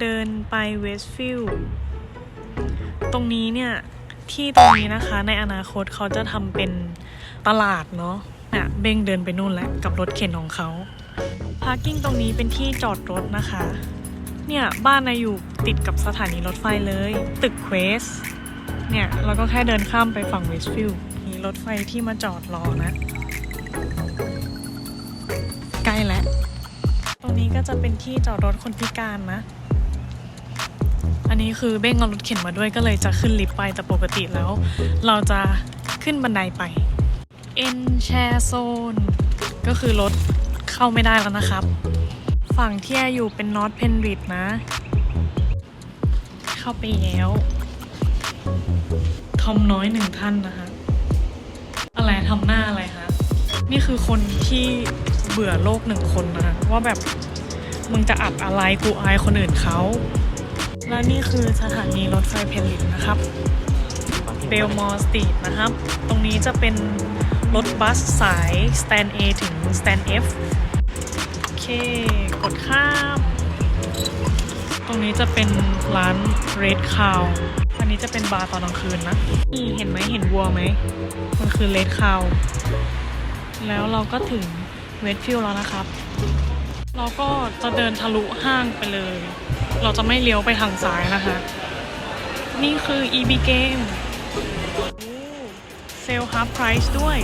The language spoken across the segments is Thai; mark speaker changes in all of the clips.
Speaker 1: เดินไปเวสต์ฟิลด์ตรงนี้เนี่ย ที่ตรงนี้นะคะในอนาคตเขาจะทำเป็นตลาดเนาะเนี่ยเบ้งเดินไปนู่นแหละกับรถเข็นของเขาพาร์กิ้งตรงนี้เป็นที่จอดรถนะคะ เนี่ย บ้านนายอยู่ติดกับสถานีรถไฟเลย ตึกเควส เนี่ยเราก็แค่เดินข้ามไปฝั่งเวสต์ฟิลด์มีรถไฟที่มาจอดรอนะ ใกล้แล้ว ตรงนี้ก็จะเป็นที่จอดรถคนพิการนะ อันนี้คือเบ้งเอารถเข็นมาด้วยก็เลยจะขึ้นลิฟต์ไปแต่ปกติแล้ว เราจะขึ้นบันไดไป N Share Zone ก็คือรถเข้าไม่ได้แล้วนะครับ ฝั่งที่อยู่เป็น North Penrith นะ เข้าไปแล้วทอมน้อยหนึ่งท่านนะคะอะไรทำหน้าอะไรคะนี่คือคนที่เบื่อโลกหนึ่งคนนะคะว่าแบบมึงจะอัดอะไรกูอายคนอื่นเขา และนี่คือสถานีรถไฟเพนลินนะครับเบลมอร์สตี t นะครับ ตรงนี้จะเป็นรถบัสสาย Stand A ถึง Stand F โอเค กดข้าม ตรงนี้จะเป็นร้าน Red Cow อันนี้จะเป็นบาร์ตอนกลางคืนนะนี่เห็นไหมเห็นวัวไหม มันคือ Red Cow แล้วเราก็ถึงเวสฟิลแล้วนะครับ เราก็จะเดินทะลุห้างไปเลย เราจะไม่เลี้ยวไปทางซ้ายนะคะ นี่คือ EB Game เซลล์ฮับไพรส์ด้วย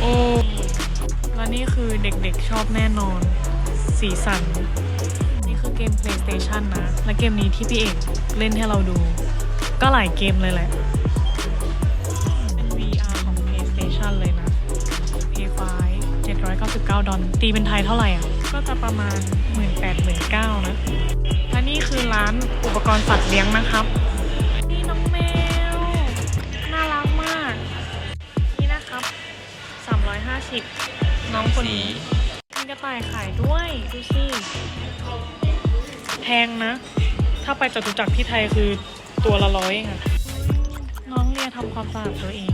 Speaker 1: โอ้ และนี่คือเด็กๆชอบแน่นอน สีสัน นี่คือเกม PlayStation นะ และเกมนี้ที่พี่เอกเล่นให้เราดู ก็หลายเกมเลยแหละ เป็น VR ของ PlayStation เลยนะ P5 799 ดอลตีเป็นไทยเท่าไหร่อะ ก็จะประมาณ 18 19นะและ นี่คือร้านอุปกรณ์สัตว์เลี้ยงนะครับ นี่น้องแมว น่ารักมาก นี่นะครับ 350 น้องคนนี้มีกระต่ายขายด้วย ดูสิ แพงนะ ถ้าไปจตุจักรที่ไทยคือตัวละร้อยเองอะน้องเรียทำความสะอาดตัวเอง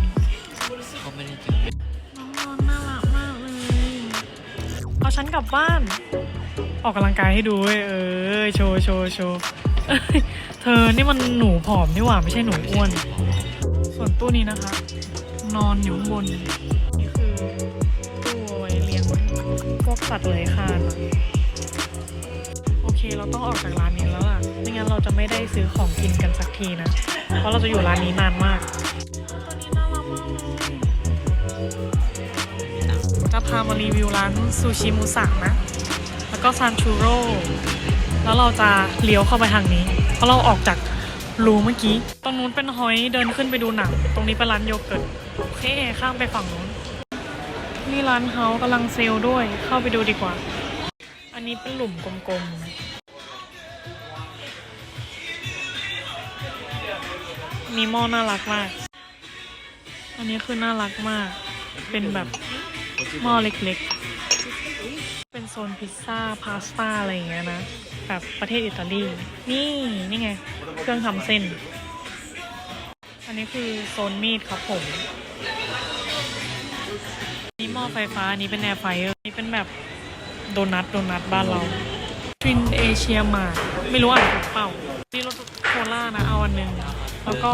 Speaker 2: เขาไม่ได้จุดเป็น
Speaker 1: น้องนอนน่ารักมากเลย เอาฉันกลับบ้าน ออกกำลังกายให้ดูเว้ยเออโชว์โชว์โชว์เอ้ยเธอนี่มันหนูผอมนี่หว่าไม่ใช่หนูอ้วน ส่วนตู้นี้นะคะ นอนอยู่ข้างบน นี่คือตู้เอาไว้เลี้ยงพวกสัตว์เลื้อยคลานอะโอเคเราต้องออกจากร้านนี้แล้วล่ะไม่งั้นเราจะไม่ได้ซื้อของกินกันสักทีนะ เพราะเราจะอยู่ร้านนี้นานมากจะพามารีวิวร้านซูชิมุสะนะ ก็ซานชูโร่แล้วเราจะเลี้ยวเข้าไปทางนี้ เพราะเราออกจากรูเมื่อกี้ ตรงนู้นเป็นหอยเดินขึ้นไปดูหนัง ตรงนี้เป็นร้านโยเกิร์ตโอเคข้ามไปฝั่งนู้น นี่ร้านเฮากำลังเซลล์ด้วย เข้าไปดูดีกว่า อันนี้เป็นหลุมกลมๆนีโมน่ารักมาก อันนี้คือน่ารักมาก เป็นแบบหม้อเล็กๆ โซนพิซซ่าพาสต้าอะไรอย่างเงี้ยนะแบบประเทศอิตาลีนี่นี่ไง เครื่องทำเส้น อันนี้คือโซนมีดครับผมนี่หม้อไฟฟ้าอันนี้เป็นแอร์ไฟเออร์นี่เป็นแบบโดนัทโดนัทบ้านเราทรินเอเชียมาไม่รู้อ่านถูกเปล่านี่รสโคล่านะเอาอันหนึ่งแล้วก็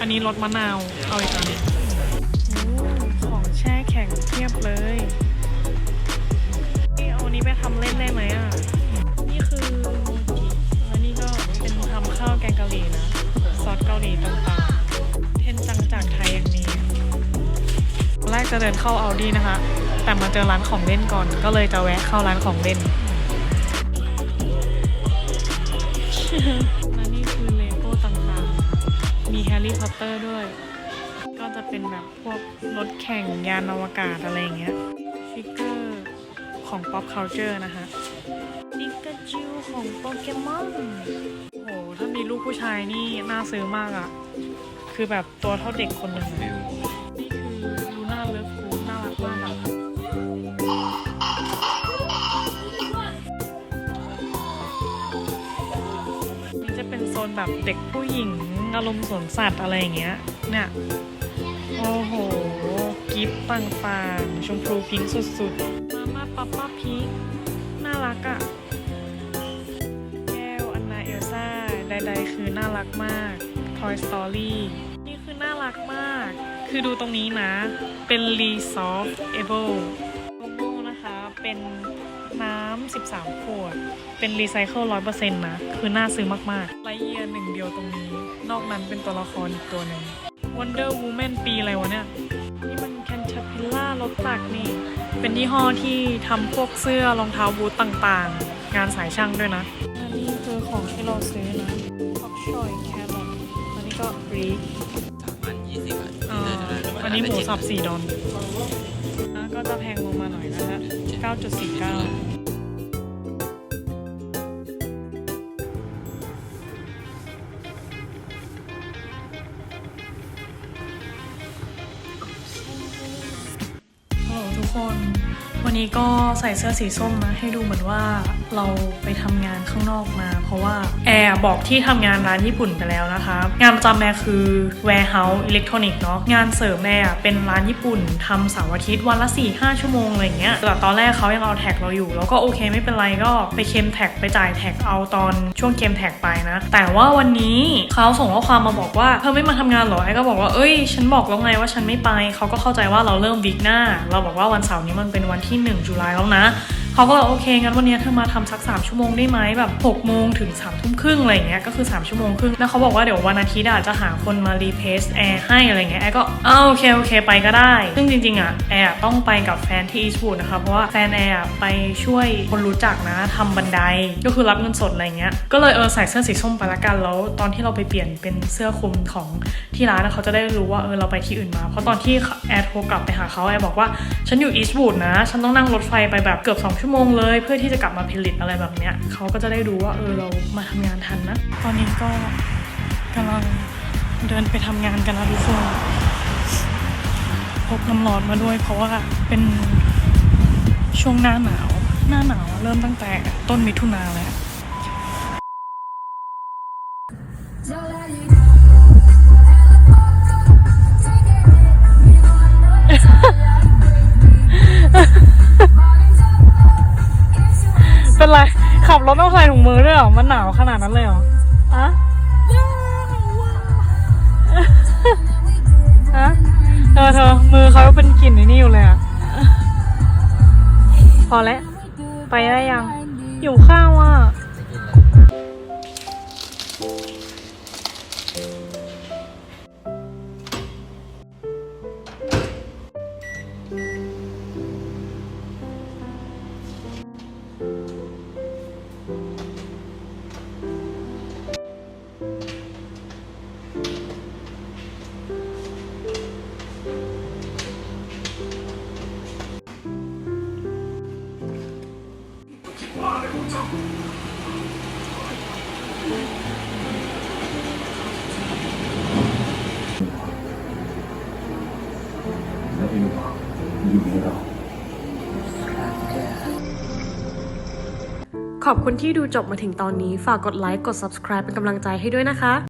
Speaker 1: อันนี้รสมะนาวเอาอีกอันหนึงของแช่แข็งเทียบเลย นี่ไปทำเล่นได้ไหมอะ นี่คือโมจิแล้วนี่ก็เป็นทำข้าวแกงกะหรี่นะ ซอสเกาหลีต่างๆ เทนจังจากไทยอย่างนี้แรกจะเดินเข้าเอาดีนะคะ แต่มาเจอร้านของเล่นก่อน ก็เลยจะแวะเข้าร้านของเล่นและนี่คือเลโก้ต่างๆ มีแฮร์รี่พอตเตอร์ด้วย ก็จะเป็นแบบพวกรถแข่งยานอวกาศอะไรอย่างเงี้ย ฟิกเกอร์ ของ pop culture นะคะปิกาจูของโปเกมอนโหถ้ามีลูกผู้ชายนี่น่าซื้อมากอะ่ะ คือแบบตัวเท่าเด็กคนหนึ่งอะ
Speaker 2: วิว
Speaker 1: นี่คือลูน่าเลิฟฟูน่ารักมากอะนี่จะเป็นโซนแบบเด็กผู้หญิงอารมณ์สวนสัตว์อะไรอย่างเงี้ย เนี่ย โอ้โห กิฟต์ต่างๆ ชมพูพิงค์สุดๆ มาม่าป๊าป้าพิงค์น่ารักอะ่ะ แก้ว安娜เอลซาใดๆ คือน่ารักมาก Toy Story นี่คือน่ารักมาก คือดูตรงนี้นะ เป็น Resolve Able โลโก้นะคะ เป็นน้ำ 13 ขวด เป็นรีไซเคิล100%นะ คือน่าซื้อมากๆไลเยียหนึ่งเดียวตรงนี้ นอกนั้นเป็นตัวละครอีกตัวหนึ่ง Wonder Woman ปีอะไรวะเนี่ย นี่มัน Caterpillar รถตักนี่ เป็นยี่ห้อที่ทำพวกเสื้อรองเท้าบูทต่างๆ งานสายช่างด้วยนะและนี่คือของที่เราซื้อนะฟักชอยแครอทอันนี้ก็บรีก
Speaker 2: สามพันยี่สิบบาท
Speaker 1: อ่าอันนี้หมูสับ4ดอลนะก็จะแพงลงมาหน่อยนะฮะ9.49 คน วันนี้ก็ใส่เสื้อสีส้มนะ ให้ดูเหมือนว่าเราไปทำงานข้างนอกมา เพราะว่าแอร์บอกที่ทำงานร้านญี่ปุ่นไปแล้วนะคะ งานประจำแอร์คือ warehouse electronic เนาะงานเสริมแอร์เป็นร้านญี่ปุ่นทำเสาร์อาทิตย์วันละ 4-5 ชั่วโมงอะไรเงี้ยแต่ตอนแรกเขายังเอาแท็กเราอยู่ แล้วก็โอเคไม่เป็นไรก็ไปเคลมแท็กไปจ่ายแท็กเอาตอนช่วงเคลมแท็กไปนะ แต่ว่าวันนี้เขาส่งข้อความมาบอกว่าเธอไม่มาทำงานเหรอไอ้ก็บอกว่าเอ้ย ฉันบอกแล้วไงว่าฉันไม่ไปเขาก็เข้าใจว่าเราเริ่มวีคหน้า เราบอกว่าวันเสาร์นี้มันเป็นวันที่1 จุลายแล้วนะ เขาก็เลยโอเคงั้นวันนี้เธอมาทำสัก3ชั่วโมงได้ไหมแบบ6โมงถึง3ทุ่มครึ่งอะไรอย่างเงี้ยก็คือ 3 ชั่วโมงครึ่งแล้วเขาบอกว่าเดี๋ยววันอาทิตย์อะจจะหาคนมารีเพสแอร์ให้อะไรเงี้ยแอร์ก็อ้าโอเคโอเคไปก็ได้ ซึ่งจริงๆอะแอร์ต้องไปกับแฟนที่อีสต์วูดนะคะเพราะว่าแฟนแอร์ไปช่วยคนรู้จักนะทำบันไดก็คือรับเงินสดอะไรเงี้ยก็เลยเออใส่เสื้อสีส้มไปละกันแล้ว ตอนที่เราไปเปลี่ยนเป็นเสื้อคลุมของที่ร้านอะเขาจะได้รู้ว่าเออเราไปที่อื่นมา เพราะตอนที่แอร์โทรกลับไปหาเขาแอร์บอกว่าฉันอยู่อีสต์วูดนะ ฉันต้องนั่งรถไฟไปแบบเกือบ2ชั่วั่วโมงเลยเพื่อที่จะกลับมาผลิตอะไรแบบเนี้ยเขาก็จะได้รู้ว่าเออเรามาทำงานทันนะ ตอนนี้ก็กำลังเดินไปทำงานกันนะทุกคนพกน้ำร้อนมาด้วย เพราะว่าเป็นช่วงหน้าหนาว หน้าหนาวเริ่มตั้งแต่ต้นมิถุนาแล้ว เป็นไร ขับรถต้องใส่ถุงมือด้วยเหรอ มันหนาวขนาดนั้นเลยเหรออะฮะเธอเธอมือเขาเป็นกลิ่นในนี่อยู่เลยอะพอแล้ว ไปได้ยัง อยู่ข้าวอะ
Speaker 3: ขอบคุณที่ดูจบมาถึงตอนนี้ ฝากกดไลค์ กด subscribe เป็นกำลังใจให้ด้วยนะคะ